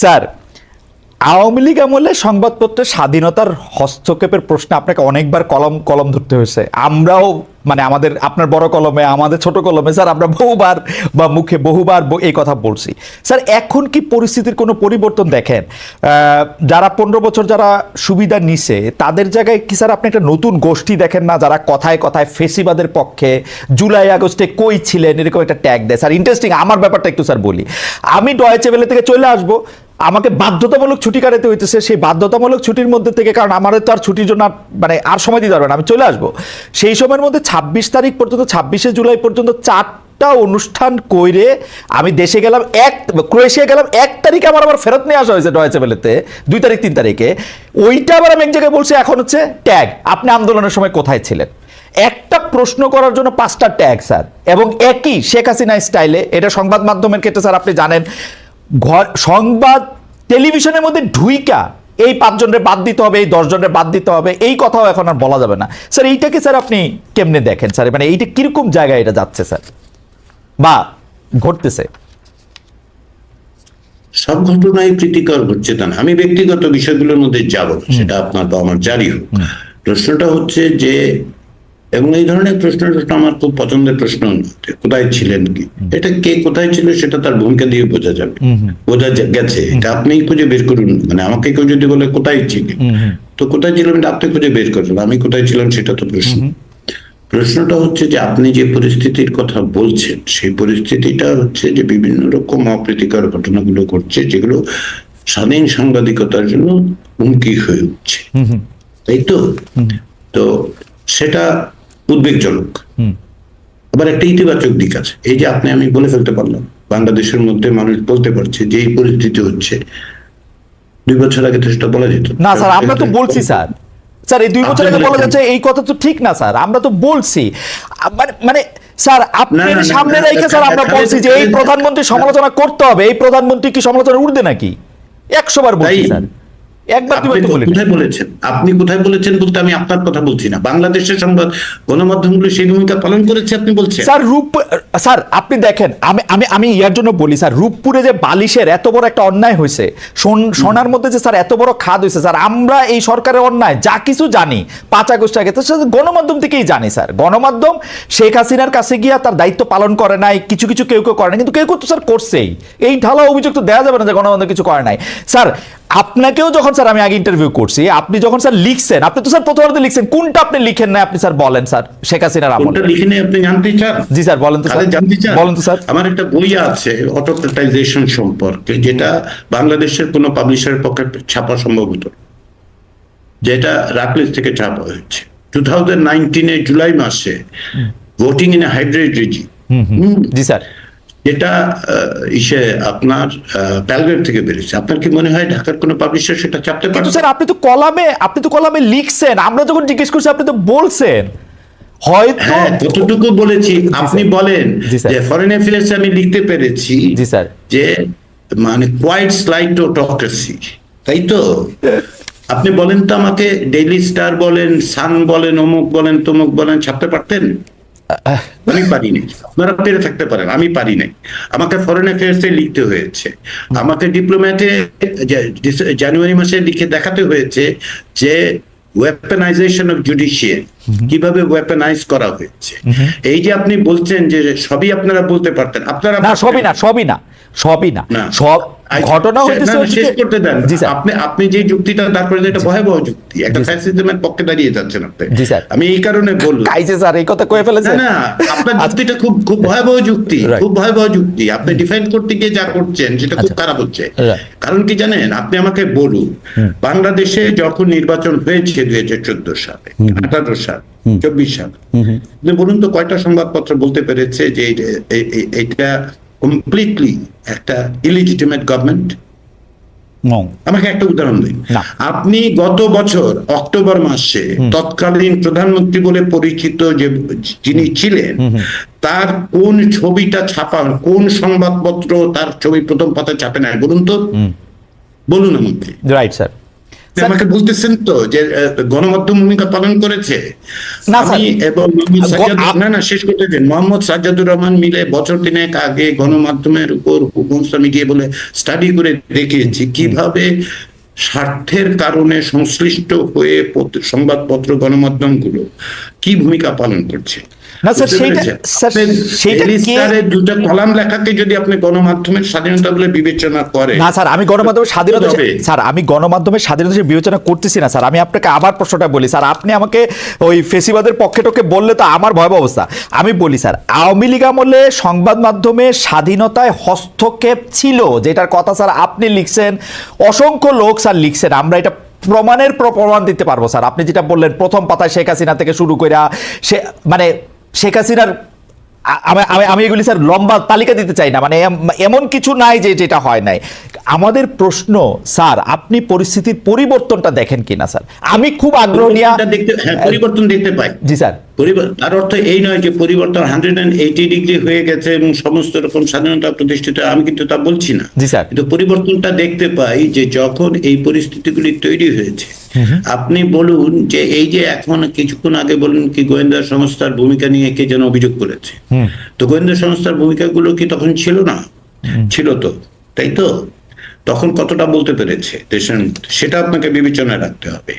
Sir, Awami League আমলে সংবাদপত্রের স্বাধীনতার হস্তক্ষেপের প্রশ্নে আপনাকে অনেকবার কলম কলম ধরতে হয়েছে। আমরাও মানে আমাদের, আপনার বড় কলমে, আমাদের ছোট কলমে, স্যার, আমরা বহুবার বা মুখে বহুবার এই কথা বলছি। স্যার, এখন কি পরিস্থিতির কোনো পরিবর্তন দেখেন? যারা পনেরো বছর যারা সুবিধা নিছে, তাদের জায়গায় কি স্যার আপনি একটা নতুন গোষ্ঠী দেখেন না, যারা কথায় কথায় ফেসিবাদের পক্ষে জুলাই আগস্টে কই ছিলেন, এরকম একটা ট্যাগ দেয়? স্যার ইন্টারেস্টিং আমার ব্যাপারটা একটু স্যার বলি। আমি ডয়েচে বেলে থেকে চলে আসব। আমাকে বাধ্যতামূলক ছুটি কাটাতে হইতেছে, সেই বাধ্যতামূলক ছুটির মধ্যে থেকে, কারণ আমার তো আর ছুটির জন্য মানে আর সময় দিতে পারবে না, আমি চলে আসব। সেই সময়ের মধ্যে ছাব্বিশ তারিখ পর্যন্ত, ছাব্বিশে জুলাই পর্যন্ত চারটা অনুষ্ঠান কইরে আমি দেশে গেলাম এক ক্রোয়েশিয়া গেলাম, এক তারিখে আমার আবার ফেরত নিয়ে আসা হয়েছে ডয়েচে বেলেতে দুই তারিখ, তিন তারিখে। ওইটা আবার আমি এক জায়গায় বলছি, এখন হচ্ছে ট্যাগ, আপনি আন্দোলনের সময় কোথায় ছিলেন? একটা প্রশ্ন করার জন্য পাঁচটা ট্যাগ, স্যার, এবং একই শেখ হাসিনা স্টাইলে এটা সংবাদ মাধ্যমের ক্ষেত্রে, স্যার, আপনি জানেন, ঘর, সংবাদ টেলিভিশনের মধ্যে ঢুইকা এই পাঁচজনের বাদ দিতে হবে এই দশজনের বাদ দিতে হবে এই কথাও এখন আর বলা যাবে না। স্যার এইটাকে স্যার আপনি কেমনে দেখেন? স্যার মানে এইটা কীরকম জায়গায় এটা যাচ্ছে স্যার? বা ঘটতেছে? সব ঘটনাই প্রীতিকর ঘটছে তা না। আমি ব্যক্তিগত বিষয়গুলোর মধ্যে যাব সেটা আপনার বা আমার জারি হোক। প্রশ্নটা হচ্ছে যে এবং এই ধরনের প্রশ্নটা আমার খুব পছন্দের প্রশ্ন। কোথায় ছিলেন কি? এটা কে কোথায় ছিল সেটা তার ভূমিকা দিয়ে বোঝা যাবে। বোঝা গেছে। এটা আপনি খুঁজে বের করুন। মানে আমাকে কেউ যদি বলে কোথায় ছিলেন? তো কোথায় ছিলাম এটা আপনি খুঁজে বের করবেন আমি কোথায় ছিলাম সেটা তো প্রশ্ন। প্রশ্নটা হচ্ছে যে আপনি যে পরিস্থিতির কথা বলছেন সেই পরিস্থিতিটা হচ্ছে যে বিভিন্ন রকম অপ্রীতিকর ঘটনাগুলো ঘটছে যেগুলো স্বাধীন সাংবাদিকতার জন্য হুমকি হয়ে উঠছে। তাই তো? তো সেটা উদ্বেগজনক। আবার একটা ইতিবাচক দিক আছে। এই যে আপনি আমি বলে ফেলতে পারলাম বাংলাদেশের মধ্যে মানুষ বলতে পারছে যে এই পরিস্থিতি হচ্ছে। দুই বছর আগে তো সেটা বলা যেত। না স্যার আমরা তো বলছি স্যার। স্যার এই দুই বছর আগে বলা যাচ্ছে এই কথা তো ঠিক না স্যার। আমরা তো বলছি। মানে মানে স্যার আপনার সামনে রেখে স্যার আমরা বলছি যে এই প্রধানমন্ত্রী সমালোচনা করতে হবে। এই প্রধানমন্ত্রী কি সমালোচনা উঠবে নাকি? একশো বার বলছি স্যার। একবার আপনি কোথায় বলেছেন? আপনি কোথায় বলেছেন বলতে আমি আপনার কথা বলছি না। বাংলাদেশের সংবাদ গণমাধ্যমগুলো সেই ভূমিকা পালন করেছে আপনি বলছেন। স্যার রূপ স্যার আপনি দেখেন আমি আমি আমি ইয়ার জন্য বলি স্যার রূপপুরে যে বালিশের এত বড় একটা অন্যায় হয়েছে সোনার মধ্যে যে স্যার এত বড় খাদ হয়েছে স্যার আমরা এই সরকারের অন্যায় যা কিছু জানি পাঁচ আগস্ট আগে তো গণমাধ্যম থেকেই জানি স্যার। গণমাধ্যম শেখ হাসিনার কাছে গিয়া তার দায়িত্ব পালন করে নাই কিছু কিছু কেউ কেউ করে না কিন্তু কেউ কেউ তো স্যার করছেই। এই ঢালা অভিযোগ তো দেওয়া যাবে না যে গণমাধ্যম কিছু করে নাই। স্যার আপনাকেও যখন স্যার আমি আগে ইন্টারভিউ করছি আপনি যখন স্যার লিখছেন আপনি তো স্যার প্রথমত লিখছেন কোনটা আপনি লিখেন না আপনি স্যার বলেন স্যার শেখ হাসিনার আমলে। কোনটা লিখে নিয়ে আপনি জানতে চান? জি স্যার বলেন তো স্যার। জানতে চান? বলেন তো স্যার। আমার একটা বই আছে অটোক্রেটাইজেশন সম্পর্কে যেটা বাংলাদেশের কোনো পাবলিশারের পক্ষে ছাপা সম্ভব হতো যেটা রাকলিস থেকে ছাপা হয়েছে। টু থাউজেন্ড জুলাই মাসে ভোটিং ইন হাইব্রিড রিজি জি স্যার। যেটা ইসে আপনার প্যালগ্রেড থেকে বেরিয়েছে। আপনার কি মনে হয় ঢাকার কোনো পাবলিশার সেটা ছাপতে কিন্তু পারবে? স্যার আপনি তো কলামে আপনি তো কলামে লিখছেন। আমরা যখন জিজ্ঞেস করছি আপনি তো বলছেন। হয়তো হ্যাঁ কতটুকু বলেছি? আপনি বলেন যে ফরেন অ্যাফেয়ার্স আমি লিখতে পেরেছি জি, স্যার। যে মানে কোয়াইট স্লাইড অটোক্রেসি তাই তো? আপনি বলেন তো আমাকে ডেইলি স্টার বলেন সান বলেন অমুক বলেন তমুক বলেন ছাপতে পারতেন? আমি পারি নাই। আপনারা পেরে থাকতে পারেন আমি পারি নাই। আমাকে ফরেন অ্যাফেয়ার্সে লিখতে হয়েছে। আমাকে ডিপ্লোম্যাটে জানুয়ারি মাসে লিখে দেখাতে হয়েছে যে ওয়েপেনাইজেশন অফ জুডিশিয়ারি কীভাবে ওয়েপেনাইজ করা হয়েছে। এই যে আপনি বলছেন যে সবই আপনারা বলতে পারতেন আপনারা না সবই না সবই না সবই না। সব ঘটনা শেষ করতে দেন। আপনি আপনি যে যুক্তিটা তারপরে এটা ভয়াবহ যুক্তি। একটা ফ্যাসিজমের পক্ষে দাঁড়িয়ে যাচ্ছেন আপনি। আমি এই কারণে বললাম। স্যার এই কথা কয়ে ফেলেছে না আপনার যুক্তিটা খুব খুব ভয়াবহ যুক্তি খুব ভয়াবহ যুক্তি। আপনি ডিফাইন করতে গিয়ে যা করছেন সেটা খুব খারাপ হচ্ছে। কারণ কি জানেন? আপনি আমাকে বলুন বাংলাদেশে যখন নির্বাচন হয়েছে দুই হাজার চোদ্দ সালে আঠারো সাল চব্বিশ সাল বলুন তো কয়টা সংবাদপত্র বলতে পেরেছে যে এটা কমপ্লিটলি একটা ইলিজিটিমেট গভর্নমেন্ট আমাকে একটা উদাহরণ দিন। আপনি গত বছর অক্টোবর মাসে তৎকালীন প্রধানমন্ত্রী বলে পরিচিত যে যিনি ছিলেন তার কোন ছবিটা ছাপান কোন সংবাদপত্র তার ছবি প্রথম পাতায় ছাপে না বলুন তো। বলুন আমাকে। রাইট স্যার আমাকে বলতেছেন তো যে গণমাধ্যম ভূমিকা পালন করেছে। আমি এবং না না শেষ করতে দিন। মোহাম্মদ সাজ্জাদুর রহমান মিলে বছর তিনেক আগে গণমাধ্যমের উপর হুকুমস্তা মিডিয়া বলে স্টাডি করে দেখিয়েছি। কীভাবে স্বার্থের কারণে সংশ্লিষ্ট হয়ে পত্র- সংবাদপত্র গণমাধ্যমগুলো কি ভূমিকা পালন করছে? না, স্যার, সেইটা- স্যার, কে- দুটো কলাম লেখাকে যদি আপনি গণমাধ্যমের স্বাধীনতা বলে বিবেচনা করেন না স্যার আমি গণমাধ্যমের স্বাধীনতা স্যার আমি গণমাধ্যমের স্বাধীনতা বিবেচনা করতেছি না স্যার আমি আপনাকে আবার প্রশ্নটা বলি স্যার আপনি আমাকে ওই ফেসিবাদের পক্ষে টক্ষে বললে তো আমার ভয়াবহ অবস্থা। আমি বলি স্যার আওয়ামী লীগ আমলে সংবাদ মাধ্যমে স্বাধীনতায় হস্তক্ষেপ ছিল যেটার কথা স্যার আপনি লিখছেন। অসংখ্য লোক স্যার লিখছেন। আমরা এটা প্রমাণের প্রমাণ দিতে পারব স্যার আপনি যেটা বললেন প্রথম পাতায় শেখ হাসিনা থেকে শুরু করে সে মানে শেখ হাসিনার আমি এগুলি স্যার লম্বা তালিকা দিতে চাই না। মানে এমন কিছু নাই যে যেটা হয় নাই। আমাদের প্রশ্ন স্যার আপনি পরিস্থিতির পরিবর্তনটা দেখেন কিনা স্যার? আমি খুব আগ্রহ নিয়ে দেখতে হ্যাঁ পরিবর্তন দেখতে পাই। জি স্যার। তার অর্থ এই নয় যে পরিবর্তন হান্ড্রেড অ্যান্ড এইটি ডিগ্রি হয়ে গেছে এবং সমস্ত রকম স্বাধীনতা প্রতিষ্ঠিত। আমি কিন্তু তা বলছি না। জি স্যার। কিন্তু পরিবর্তনটা দেখতে পাই যে যখন এই পরিস্থিতিগুলি তৈরি হয়েছে আপনি বলুন যে এই যে এখন কিছুক্ষণ আগে বলুন কি গোয়েন্দা সংস্থার ভূমিকা নিয়ে কে যেন অভিযোগ করেছে। তো গোয়েন্দা সংস্থার ভূমিকাগুলো কি তখন ছিল না? ছিল তো তাই তো? তখন কতটা বলতে পেরেছে? দেশের সেটা আপনাকে বিবেচনায় রাখতে হবে।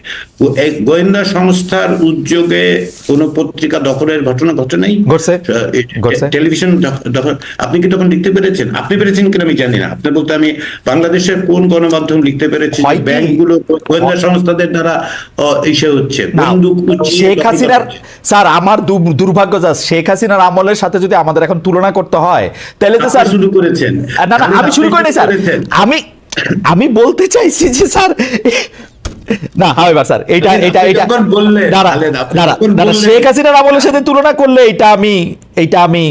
গোয়েন্দা সংস্থার উদ্যোগে কোনো পত্রিকা দখলের ঘটনা ঘটে নাই। টেলিভিশন আপনি কি তখন লিখতে পেরেছেন? আপনি পেরেছেন কিনা আমি জানি না। আপনি বলতে আমি বাংলাদেশের কোন গণমাধ্যম লিখতে পেরেছি? ব্যাংকগুলো গোয়েন্দা সংস্থাদের দ্বারা ইসে হচ্ছে। বন্দুক শেখ হাসিনার স্যার আমার দুর্ভাগ্য যা শেখ হাসিনার আমলের সাথে যদি আমাদের এখন তুলনা করতে হয় তাহলে তো স্যার শুরু করেছেন। না না আমি শুরু করিনি স্যার। আমি আমি বলতে চাইছি যে স্যার না হাওয়েভার স্যার এটা এটা বললেন- শেখ হাসিনার আমলের সাথে তুলনা করলে এটা আমি এইটা আমি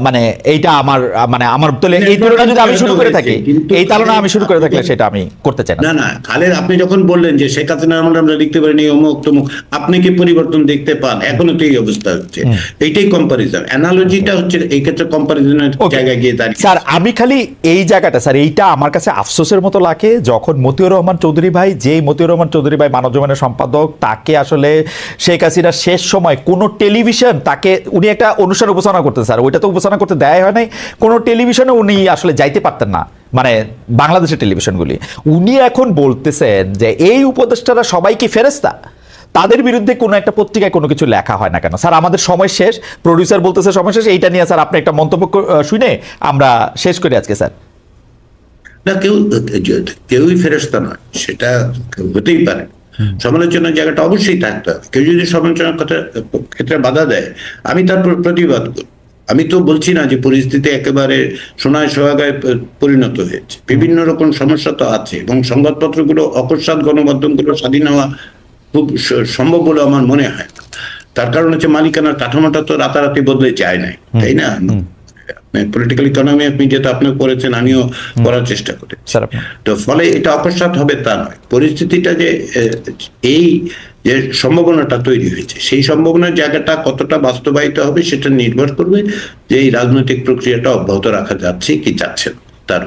মানে এইটা আমার মানে আমার তুলে এই তুলনা যদি আমি শুরু করে থাকি এই তুলনা আমি শুরু করে থাকলে সেটা আমি করতে চাই না। না না খালেদ আপনি যখন বললেন যে শেখ আমলে আমরা লিখতে পারিনি অমুক তমুক আপনি কি পরিবর্তন দেখতে পান? এখনও তো এই অবস্থা হচ্ছে। এইটাই কম্পারিজন অ্যানালজিটা হচ্ছে এই ক্ষেত্রে কম্পারিজনের জায়গায় গিয়ে দাঁড়িয়ে স্যার আমি খালি এই জায়গাটা স্যার এইটা আমার কাছে আফসোসের মতো লাগে যখন মতিউর রহমান চৌধুরী ভাই যেই মতিউর রহমান চৌধুরী ভাই মানব জীবনের সম্পাদক, তাকে আসলে শেখ হাসিনার শেষ সময় কোন টেলিভিশন তাকে উনি একটা অনুষ্ঠান উপস্থাপনা করতেন স্যার। ওইটা তো উপস্থাপনা করতে দেয় হয় নাই। কোনো টেলিভিশনে উনি আসলে যাইতে পারতেন না। মানে বাংলাদেশের টেলিভিশনগুলি। উনি এখন বলতেছেন যে এই উপদেষ্টারা সবাই কি ফেরেস্তা তাদের বিরুদ্ধে কোনো একটা পত্রিকায় কোনো কিছু লেখা হয় না কেন? স্যার, আমাদের সময় শেষ। প্রডিউসার বলতেছে সময় শেষ। এইটা নিয়ে স্যার আপনি একটা মন্তব্য শুনে আমরা শেষ করি আজকে, স্যার। না কেউ কেউই ফেরস্তা নয় সেটা হতেই পারে। সমালোচনার জায়গাটা অবশ্যই থাকতে হবে। কেউ যদি সমালোচনার কথা ক্ষেত্রে বাধা দেয় আমি তার প্রতিবাদ করব আমি তো বলছি না যে পরিস্থিতি একেবারে সোনায় সোহাগায় পরিণত হয়েছে। বিভিন্ন রকম সমস্যা তো আছে এবং সংবাদপত্রগুলো অকস্মাৎ গণমাধ্যমগুলো স্বাধীন হওয়া খুব সম্ভব বলে আমার মনে হয় তার কারণ হচ্ছে মালিকানার কাঠামোটা তো রাতারাতি বদলে যায় নাই তাই না? পলিটিক্যাল ইকোনমি আপনি যেটা আপনি করেছেন আমিও করার চেষ্টা করেছি। তো ফলে এটা অপসাদ হবে তা নয়। পরিস্থিতিটা যে এই যে সম্ভাবনাটা তৈরি হয়েছে সেই সম্ভাবনার জায়গাটা কতটা বাস্তবায়িত হবে সেটা নির্ভর করবে যে এই রাজনৈতিক প্রক্রিয়াটা অব্যাহত রাখা যাচ্ছে কি যাচ্ছে না। তার।